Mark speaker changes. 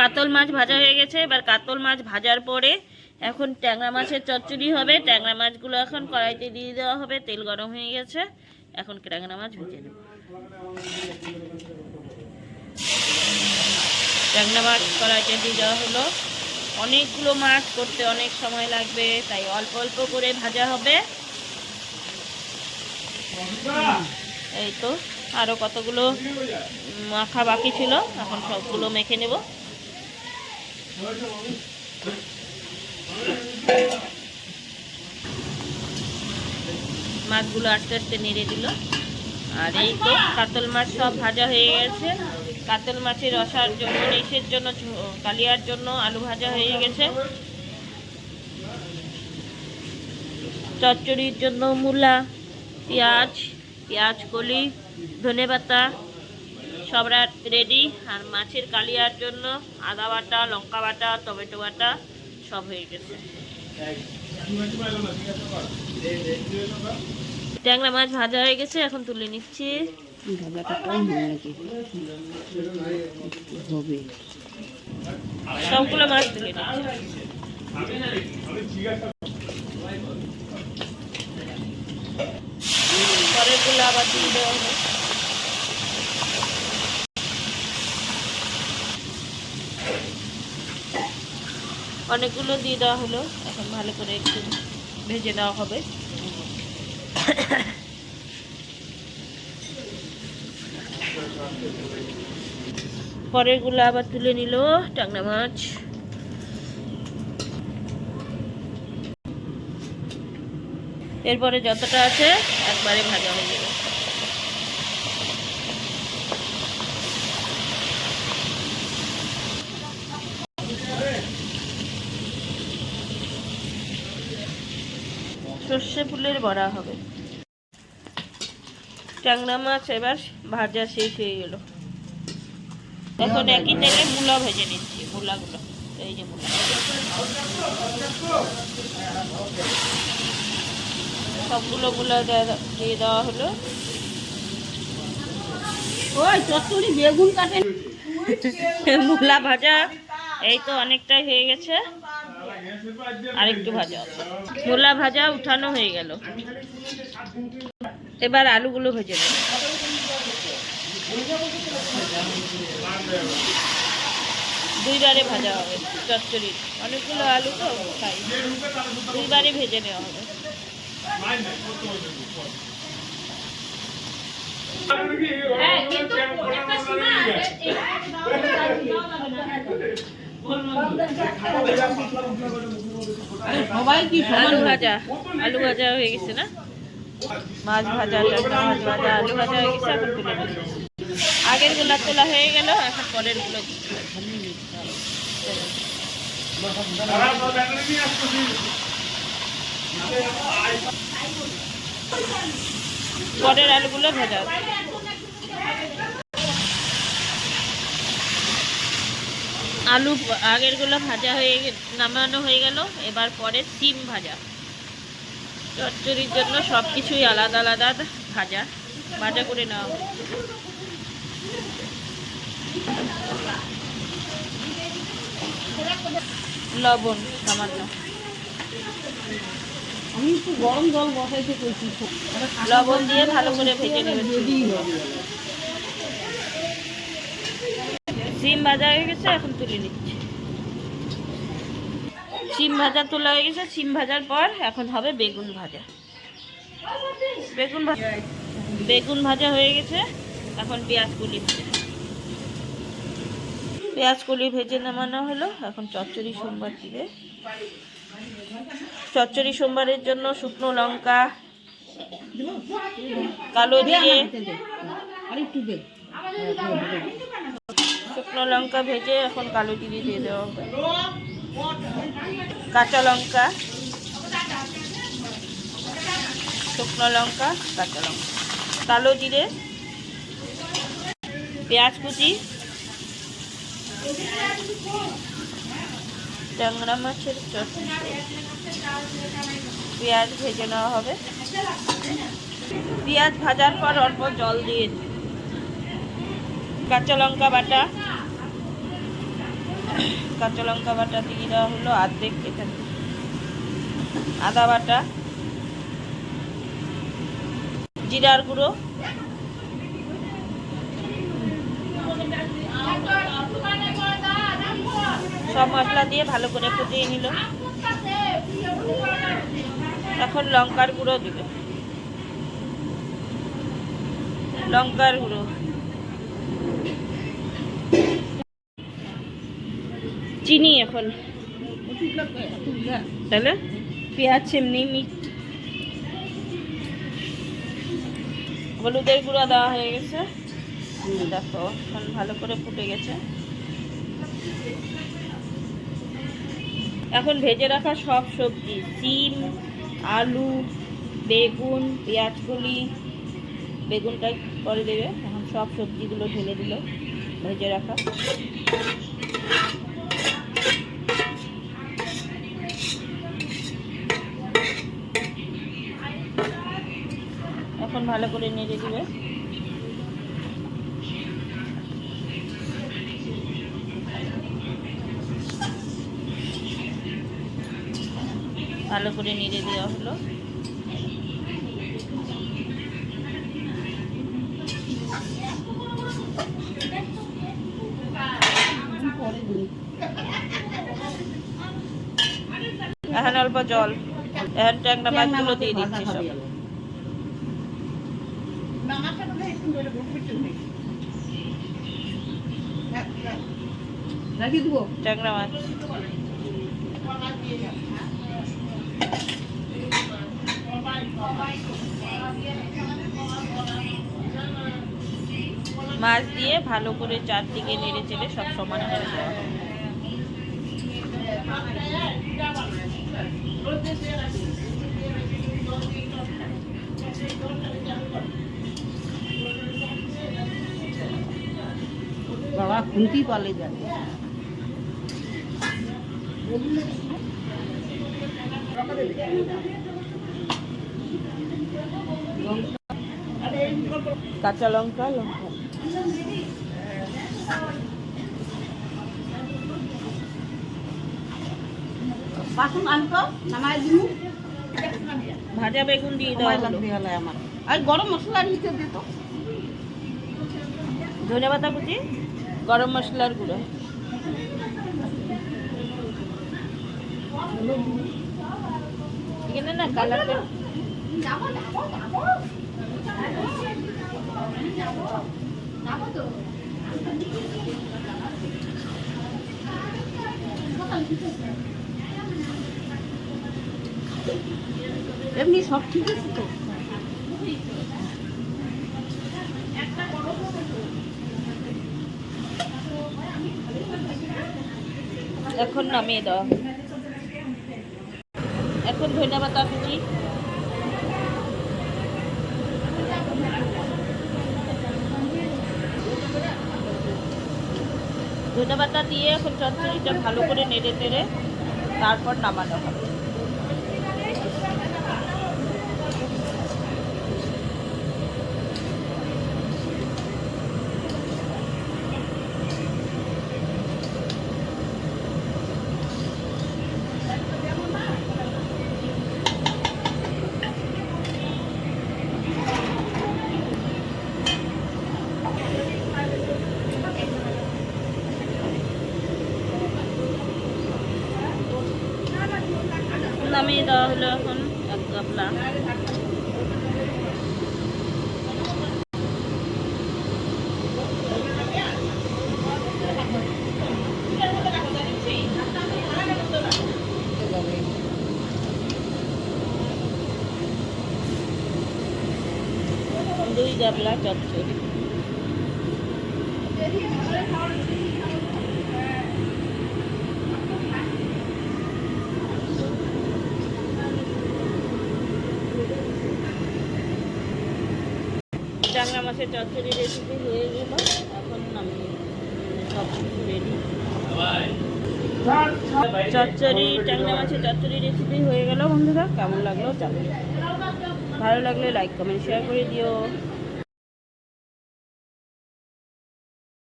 Speaker 1: কাতল মাছ ভাজা হয়ে গেছে, এবার কাতল মাছ ভাজার পরে এখন ট্যাংরা মাছের চচ্চড়ি হবে। ট্যাংরা মাছগুলো এখন কড়াইতে দিয়ে দেওয়া হবে, তেল গরম হয়ে গেছে। এখন ট্যাংরা মাছ ভেজে নেব। ট্যাংরা মাছ কড়াইতে দিয়ে দেওয়া হলো। অনেকগুলো মাছ করতে অনেক সময় লাগবে, তাই অল্প অল্প করে ভাজা হবে। এই তো আরও কতগুলো মাখা বাকি ছিল, এখন সবগুলো মেখে নেব। মাছগুলো আস্তে আস্তে নেড়ে দিল। আর এই তো কাতল মাছ সব ভাজা হয়ে গেছে। কাতল মাছের রসার জন্য ইসের জন্য কালিয়ার জন্য আলু ভাজা হয়ে গেছে। চচ্চড়ির জন্য মূলা, পেঁয়াজ পেঁয়াজ, কলি ধনে পাতা সব রেডি আর মাছের কালিয়ার জন্য আদা বাটা লঙ্কা বাটা টমেটো বাটা সব হয়ে গেছে। ট্যাংরা মাছ ভাজা হয়ে গেছে এখন তুলে নিচ্ছি। সবগুলো মাছ তুলে পরেরগুলো আবার দেওয়া হবে। অনেকগুলো দিয়ে দেওয়া হলো। এখন ভালো করে একটু ভেজে নেওয়া হবে। পরেরগুলো আবার তুলে নিল টাংনা মাছ। এরপরে যতটা আছে একবারে ভাজা হয়ে যাবে। সর্ষে ফুলের বড়া হবে। ট্যাংরা মাছ এবার ভাজা শেষ হয়ে গেল। এখন একই তেলে মূলা ভেজে নিচ্ছি মূলাগুলো এই যে মূলা। সবগুলো মূলা দেয়া- দিয়ে দেওয়া হলো।
Speaker 2: ওই বেগুন কাটে।
Speaker 1: মূলা ভাজা এই তো অনেকটাই হয়ে গেছে। আরেকটু ভাজা। মূলা ভাজা উঠানো হয়ে গেল। এবার আলুগুলো ভেজে নেব। দুইবারে ভাজা হবে, চচ্চড়ি। অনেকগুলো আলু তো তাই দুইবারে ভেজে নেওয়া হবে।
Speaker 2: সবাই কি
Speaker 1: আলু ভাজা। আলু ভাজা হয়ে গেছে না? মাছ ভাজা টাটকা মাছ ভাজা আলু ভাজা হয়ে গেছে এখন তুলে আগেরগুলা তোলা হয়ে গেল এখন পরেরগুলো পরের আলুগুলো ভাজা আলু আগেরগুলো ভাজা হয়ে নামানো হয়ে গেল এবার পরে সিম ভাজা। চচ্চড়ির জন্য সব কিছুই আলাদা আলাদা ভাজা ভাজা করে নেওয়া লবণ সামান্য।
Speaker 2: আমি একটু গরম জল বসাইতে কইছি।
Speaker 1: লবণ দিয়ে ভালো করে ভেজে নেবে
Speaker 2: রেডি হবে
Speaker 1: সিম ভাজা হয়ে গেছে, এখন তুলে নিচ্ছি। সিম ভাজা তোলা হয়ে গেছে সিম ভাজার পর এখন হবে বেগুন ভাজা। বেগুন ভাজা বেগুন ভাজা হয়ে গেছে, এখন পেঁয়াজ কুলি পেঁয়াজ কুলি ভেজে নামানো হলো, এখন চচ্চড়ি সোমবার দিবে। চচ্চড়ি সোমবারের জন্য শুকনো লঙ্কা, কালো জিরে,
Speaker 2: আর একটু দে।
Speaker 1: শুকনো লঙ্কা ভেজে এখন কালো জিরে দিয়ে দেওয়া হবে। কাঁচা লঙ্কা। শুকনো লঙ্কা, কাঁচা লঙ্কা। কালো জিরে। পেঁয়াজ কুচি। ট্যাংরা মাছের চটনি পেঁয়াজ ভেজে নেওয়া হবে। পেঁয়াজ ভাজার পর অল্প জল দিয়ে কাঁচা লঙ্কা বাটা। কাঁচা লঙ্কা বাটা দিয়ে দেওয়া হলো আর্ধেক এখানে আদা বাটা, জিরার গুঁড়ো, সব মশলা দিয়ে ভালো করে ফুটিয়ে নিল। এখন লঙ্কার গুঁড়ো দিবে। লঙ্কার গুঁড়ো। চিনি এখন। তাহলে? পেঁয়াজ, এমনি মিট। হলুদের গুঁড়া দেওয়া হয়ে গেছে। দেখো, এখন ভালো করে ফুটে গেছে। এখন ভেজে রাখা সব সবজি, সিম, আলু, বেগুন পেঁয়াজকলি বেগুনটা পরে দেবে। এখন সব সবজিগুলো ঢেলে দিল, ভেজে রাখা। ভালো করে নেড়ে দিবে। ভালো করে নেড়ে দেওয়া হলো। এখন অল্প জল। এখন ট্যাংরা মাছগুলো দিয়ে দিচ্ছি সব। মাছ মাছ দিয়ে ভালো করে চারদিকে নেড়ে চেড়ে সব সমান করে দেওয়া হয়।
Speaker 2: বাবা খুন্তি পালে যাবে
Speaker 1: কাঁচা লঙ্কা লঙ্কা
Speaker 2: বাসন আনতো নামাই দিমু।
Speaker 1: ভাজা বেগুন দিয়ে দেওয়া হলো
Speaker 2: আমার। আর গরম মশলা নিতে দিত
Speaker 1: ধনে পাতা কুচি? গরম মশলার গুঁড়ো। এখানে না কালারটা
Speaker 2: এমনি সব ঠিক আছে তো?
Speaker 1: এখন নামিয়ে দেওয়া এখন ধন্যবাদ পাতা কুচি ধনে পাতা দিয়ে এখন চচ্চড়িটা ভালো করে নেড়ে তেড়ে তারপর নামানো হবে। নামিয়ে দেওয়া হলো এখন এক গাবলা দুই গাবলা চচ্চড়ি। চাংলা মাছের চচ্চড়ি রেসিপি হয়ে গেল এখন আমি সব কিছু রেডি চচ্চড়ি, ট্যাংরা মাছের চচ্চড়ি রেসিপি হয়ে গেল বন্ধুরা, কেমন লাগল জানো ভালো লাগলে লাইক কমেন্ট শেয়ার করে দিও।